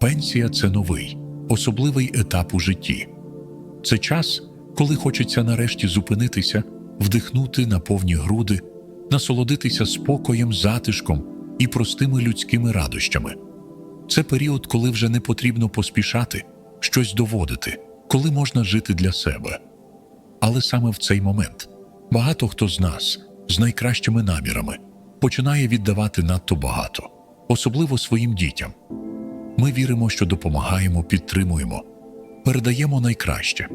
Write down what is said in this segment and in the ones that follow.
Пенсія це новий, особливий етап у житті. Це час, коли хочеться нарешті зупинитися, вдихнути на повні груди, насолодитися спокоєм, затишком і простими людськими радощами. Це період, коли вже не потрібно поспішати, щось доводити, коли можна жити для себе. Але саме в цей момент багато хто з нас з найкращими намірами починає віддавати надто багато, особливо своїм дітям. Ми віримо, що допомагаємо, підтримуємо, передаємо найкраще.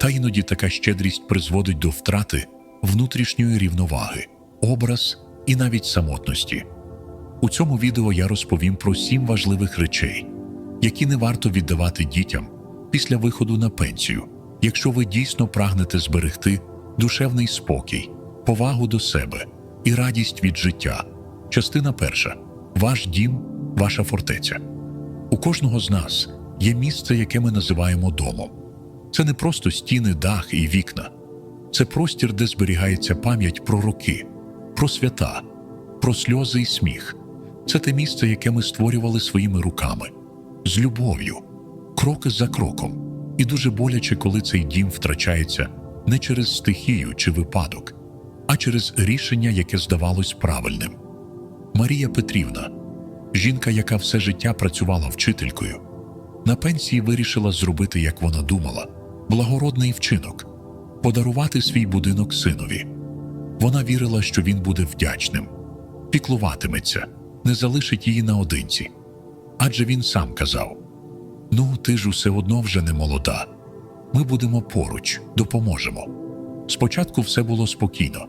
Та іноді така щедрість призводить до втрати внутрішньої рівноваги, образ і навіть самотності. У цьому відео я розповім про сім важливих речей, які не варто віддавати дітям після виходу на пенсію, якщо ви дійсно прагнете зберегти душевний спокій, повагу до себе і радість від життя. Частина перша ваш дім, ваша фортеця. У кожного з нас є місце, яке ми називаємо домом. Це не просто стіни, дах і вікна, це простір, де зберігається пам'ять про роки, про свята, про сльози і сміх. Це те місце, яке ми створювали своїми руками, з любов'ю, кроки за кроком. І дуже боляче, коли цей дім втрачається не через стихію чи випадок, а через рішення, яке здавалось правильним. Марія Петрівна, жінка, яка все життя працювала вчителькою, на пенсії вирішила зробити, як вона думала, благородний вчинок подарувати свій будинок синові. Вона вірила, що він буде вдячним, піклуватиметься, не залишить її наодинці. Адже він сам казав: Ну, ти ж усе одно вже не молода. Ми будемо поруч, допоможемо. Спочатку все було спокійно,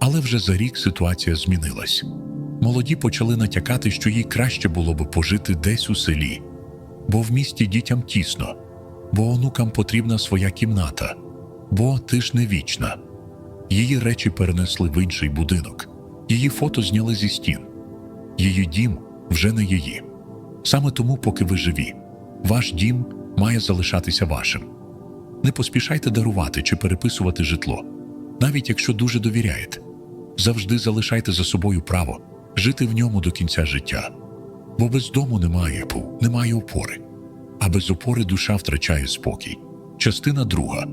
але вже за рік ситуація змінилась. Молоді почали натякати, що їй краще було би пожити десь у селі, бо в місті дітям тісно, бо онукам потрібна своя кімната, бо ти ж не вічна. Її речі перенесли в інший будинок, її фото зняли зі стін. Її дім вже не її. Саме тому, поки ви живі, ваш дім має залишатися вашим. Не поспішайте дарувати чи переписувати житло, навіть якщо дуже довіряєте. Завжди залишайте за собою право жити в ньому до кінця життя. Бо без дому немає пу, немає опори, а без опори душа втрачає спокій. Частина друга.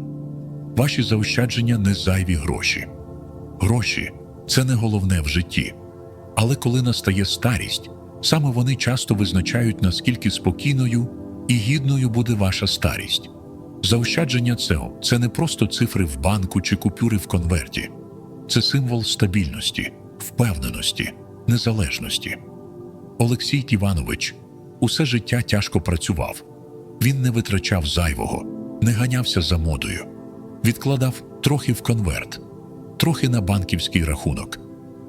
Ваші заощадження не зайві гроші. Гроші це не головне в житті. Але коли настає старість, саме вони часто визначають, наскільки спокійною і гідною буде ваша старість. Заощадження ЦЕО – це не просто цифри в банку чи купюри в конверті, це символ стабільності, впевненості, незалежності. Олексій Іванович усе життя тяжко працював. Він не витрачав зайвого, не ганявся за модою, відкладав трохи в конверт, трохи на банківський рахунок.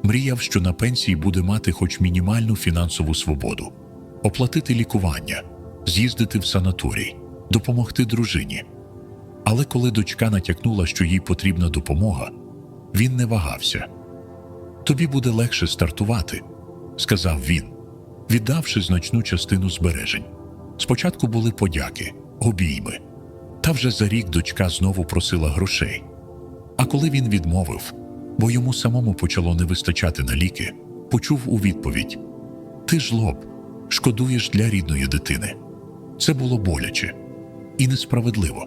Мріяв, що на пенсії буде мати хоч мінімальну фінансову свободу, оплатити лікування, з'їздити в санаторій, допомогти дружині. Але коли дочка натякнула, що їй потрібна допомога, він не вагався. Тобі буде легше стартувати, сказав він, віддавши значну частину збережень. Спочатку були подяки, обійми, та вже за рік дочка знову просила грошей. А коли він відмовив, бо йому самому почало не вистачати на ліки, почув у відповідь: Ти ж лоб, шкодуєш для рідної дитини. Це було боляче і несправедливо.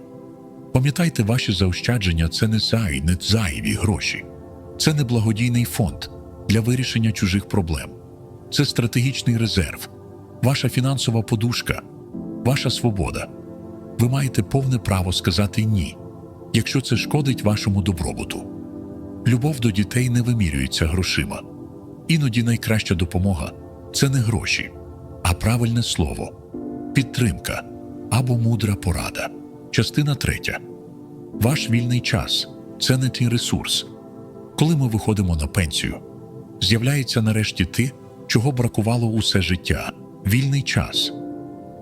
Пам'ятайте, ваші заощадження це не зай, не зайві гроші, це не благодійний фонд для вирішення чужих проблем, це стратегічний резерв, ваша фінансова подушка, ваша свобода. Ви маєте повне право сказати ні, якщо це шкодить вашому добробуту. Любов до дітей не вимірюється грошима. Іноді найкраща допомога це не гроші, а правильне слово, підтримка або мудра порада. Частина третя. Ваш вільний час це не твій ресурс. Коли ми виходимо на пенсію, з'являється нарешті ти, чого бракувало усе життя вільний час.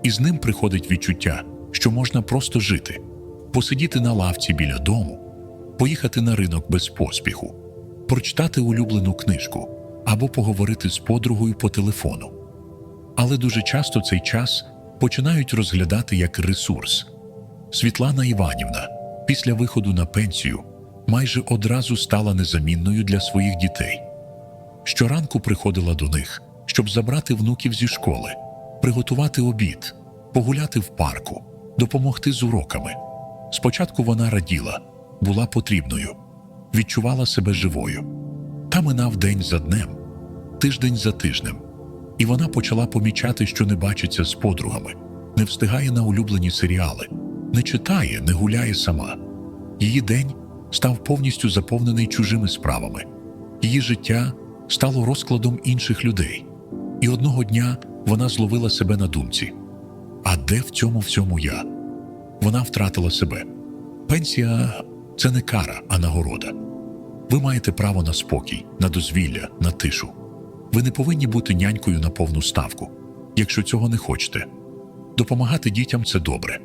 І з ним приходить відчуття, що можна просто жити, посидіти на лавці біля дому, поїхати на ринок без поспіху, прочитати улюблену книжку або поговорити з подругою по телефону. Але дуже часто цей час починають розглядати як ресурс. Світлана Іванівна після виходу на пенсію майже одразу стала незамінною для своїх дітей. Щоранку приходила до них, щоб забрати внуків зі школи, приготувати обід, погуляти в парку, допомогти з уроками. Спочатку вона раділа, була потрібною, відчувала себе живою. Та минав день за днем, тиждень за тижнем, і вона почала помічати, що не бачиться з подругами, не встигає на улюблені серіали, не читає, не гуляє сама. Її день став повністю заповнений чужими справами. Її життя стало розкладом інших людей. І одного дня вона зловила себе на думці: а де в цьому всьому я? Вона втратила себе. Пенсія це не кара, а нагорода. Ви маєте право на спокій, на дозвілля, на тишу. Ви не повинні бути нянькою на повну ставку, якщо цього не хочете. Допомагати дітям це добре,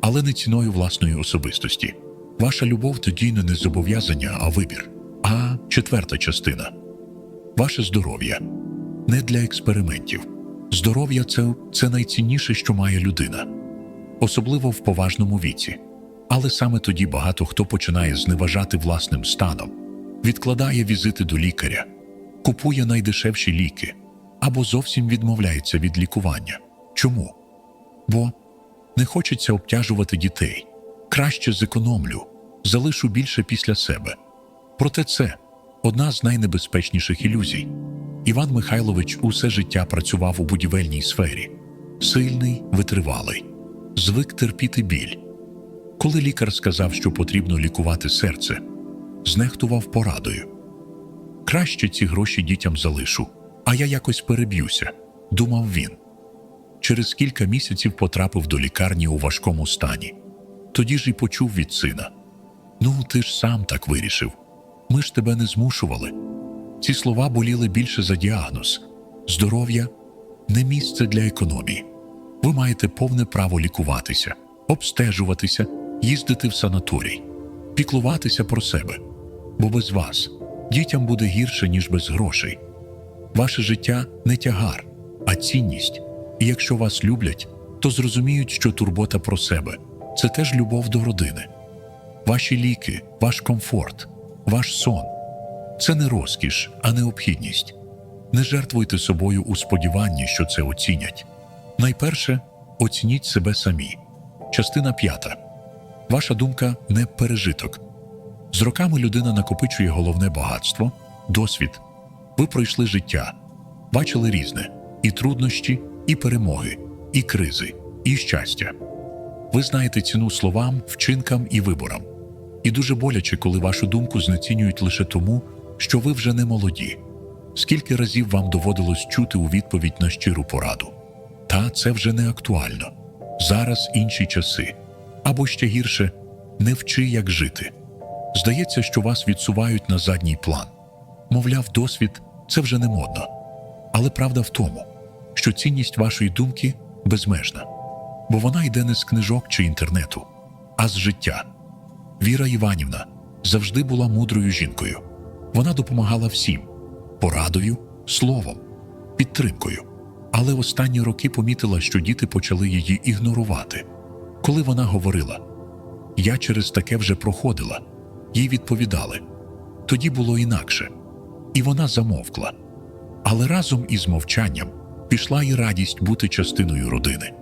але не ціною власної особистості. Ваша любов тоді не зобов'язання, а вибір. А четверта частина ваше здоров'я не для експериментів. Здоров'я це, це найцінніше, що має людина, особливо в поважному віці. Але саме тоді багато хто починає зневажати власним станом, відкладає візити до лікаря, купує найдешевші ліки або зовсім відмовляється від лікування. Чому? Бо не хочеться обтяжувати дітей. Краще зекономлю, залишу більше після себе. Проте це одна з найнебезпечніших ілюзій. Іван Михайлович усе життя працював у будівельній сфері, сильний, витривалий, звик терпіти біль. Коли лікар сказав, що потрібно лікувати серце, знехтував порадою. Краще ці гроші дітям залишу, а я якось переб'юся, думав він. Через кілька місяців потрапив до лікарні у важкому стані. Тоді ж і почув від сина: Ну, ти ж сам так вирішив. Ми ж тебе не змушували. Ці слова боліли більше за діагноз. Здоров'я не місце для економії. Ви маєте повне право лікуватися, обстежуватися, їздити в санаторій, піклуватися про себе. Бо без вас дітям буде гірше, ніж без грошей. Ваше життя не тягар, а цінність. І якщо вас люблять, то зрозуміють, що турбота про себе це теж любов до родини. Ваші ліки, ваш комфорт, ваш сон це не розкіш, а необхідність. Не жертвуйте собою у сподіванні, що це оцінять. Найперше оцініть себе самі. Частина п'ята. Ваша думка не пережиток. З роками людина накопичує головне багатство, досвід. Ви пройшли життя, бачили різне і труднощі, і перемоги, і кризи, і щастя. Ви знаєте ціну словам, вчинкам і виборам. І дуже боляче, коли вашу думку знецінюють лише тому, що ви вже не молоді. Скільки разів вам доводилось чути у відповідь на щиру пораду? Та це вже не актуально. Зараз інші часи. Або ще гірше, не вчи, як жити. Здається, що вас відсувають на задній план. Мовляв, досвід це вже не модно. Але правда в тому, що цінність вашої думки безмежна, бо вона йде не з книжок чи інтернету, а з життя. Віра Іванівна завжди була мудрою жінкою. Вона допомагала всім порадою, словом, підтримкою. Але останні роки помітила, що діти почали її ігнорувати. Коли вона говорила, я через таке вже проходила, їй відповідали. Тоді було інакше, і вона замовкла. Але разом із мовчанням пішла і радість бути частиною родини.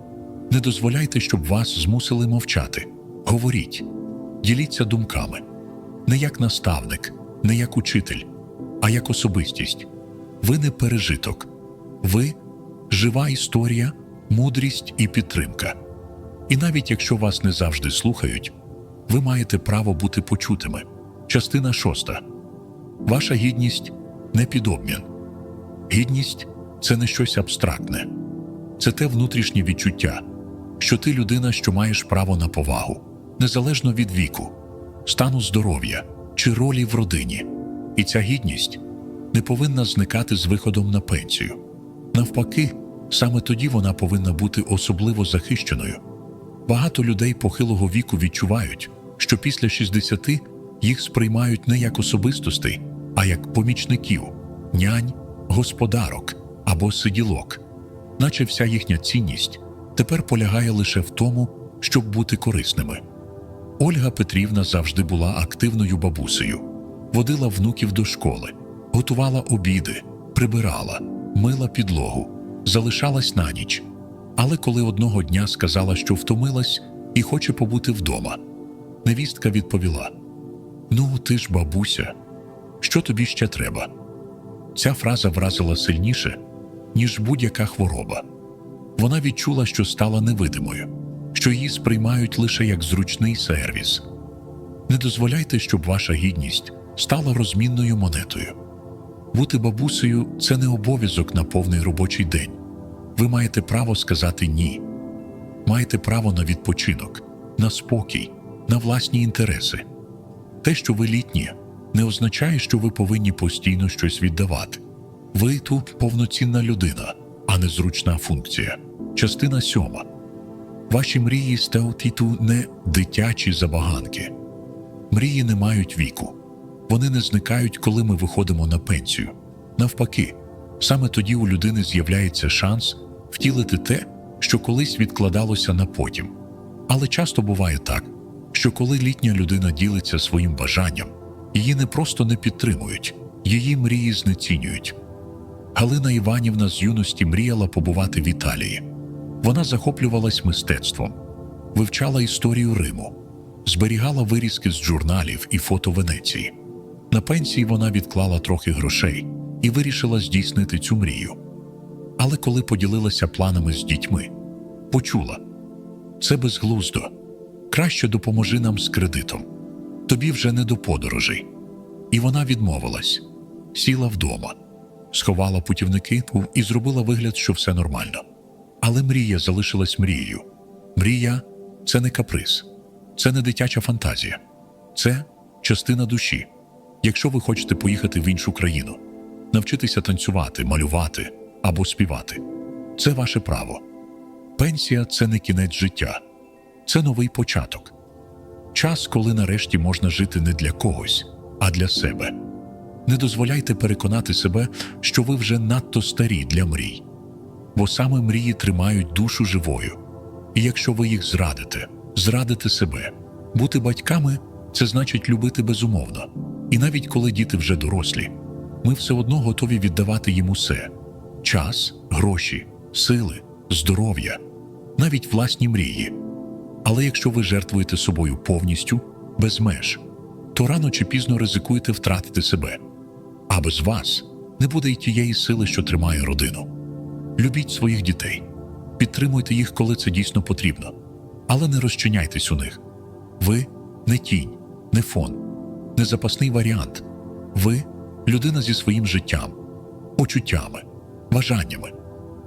Не дозволяйте, щоб вас змусили мовчати. Говоріть, діліться думками, не як наставник, не як учитель, а як особистість. Ви не пережиток, ви жива історія, мудрість і підтримка. І навіть якщо вас не завжди слухають, ви маєте право бути почутими. Частина шоста. Ваша гідність не під обмін. Гідність це не щось абстрактне, це те внутрішнє відчуття, що ти людина, що маєш право на повагу, незалежно від віку, стану здоров'я чи ролі в родині. І ця гідність не повинна зникати з виходом на пенсію. Навпаки, саме тоді вона повинна бути особливо захищеною. Багато людей похилого віку відчувають, що після 60 їх сприймають не як особистостей, а як помічників, нянь, господарок або сиділок, наче вся їхня цінність тепер полягає лише в тому, щоб бути корисними. Ольга Петрівна завжди була активною бабусею, водила внуків до школи, готувала обіди, прибирала, мила підлогу, залишалась на ніч. Але коли одного дня сказала, що втомилась і хоче побути вдома, невістка відповіла: Ну, ти ж бабуся, що тобі ще треба? Ця фраза вразила сильніше, ніж будь-яка хвороба. Вона відчула, що стала невидимою, що її сприймають лише як зручний сервіс. Не дозволяйте, щоб ваша гідність стала розмінною монетою. Бути бабусею це не обов'язок на повний робочий день. Ви маєте право сказати ні. Маєте право на відпочинок, на спокій, на власні інтереси. Те, що ви літні, не означає, що ви повинні постійно щось віддавати. Ви тут повноцінна людина, а не функція. Частина сьома. Ваші мрії стаутіту не дитячі забаганки. Мрії не мають віку. Вони не зникають, коли ми виходимо на пенсію. Навпаки, саме тоді у людини з'являється шанс втілити те, що колись відкладалося на потім. Але часто буває так, що коли літня людина ділиться своїм бажанням, її не просто не підтримують, її мрії знецінюють. Галина Іванівна з юності мріяла побувати в Італії. Вона захоплювалась мистецтвом, вивчала історію Риму, зберігала вирізки з журналів і фото Венеції. На пенсії вона відклала трохи грошей і вирішила здійснити цю мрію. Але коли поділилася планами з дітьми, почула це безглуздо. Краще допоможи нам з кредитом. Тобі вже не до подорожей. І вона відмовилась, сіла вдома, сховала путівники і зробила вигляд, що все нормально. Але мрія залишилась мрією. Мрія це не каприз, це не дитяча фантазія, це частина душі. Якщо ви хочете поїхати в іншу країну, навчитися танцювати, малювати або співати, це ваше право. Пенсія це не кінець життя, це новий початок. Час, коли нарешті можна жити не для когось, а для себе. Не дозволяйте переконати себе, що ви вже надто старі для мрій, бо саме мрії тримають душу живою. І якщо ви їх зрадите, зрадите себе. Бути батьками це значить любити безумовно. І навіть коли діти вже дорослі, ми все одно готові віддавати їм усе: час, гроші, сили, здоров'я, навіть власні мрії. Але якщо ви жертвуєте собою повністю, без меж, то рано чи пізно ризикуєте втратити себе. А без вас не буде й тієї сили, що тримає родину. Любіть своїх дітей, підтримуйте їх, коли це дійсно потрібно, але не розчиняйтесь у них. Ви не тінь, не фон, не запасний варіант. Ви людина зі своїм життям, почуттями, бажаннями.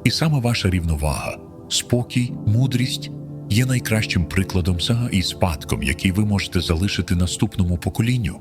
І саме ваша рівновага, спокій, мудрість є найкращим прикладом сага і спадком, який ви можете залишити наступному поколінню.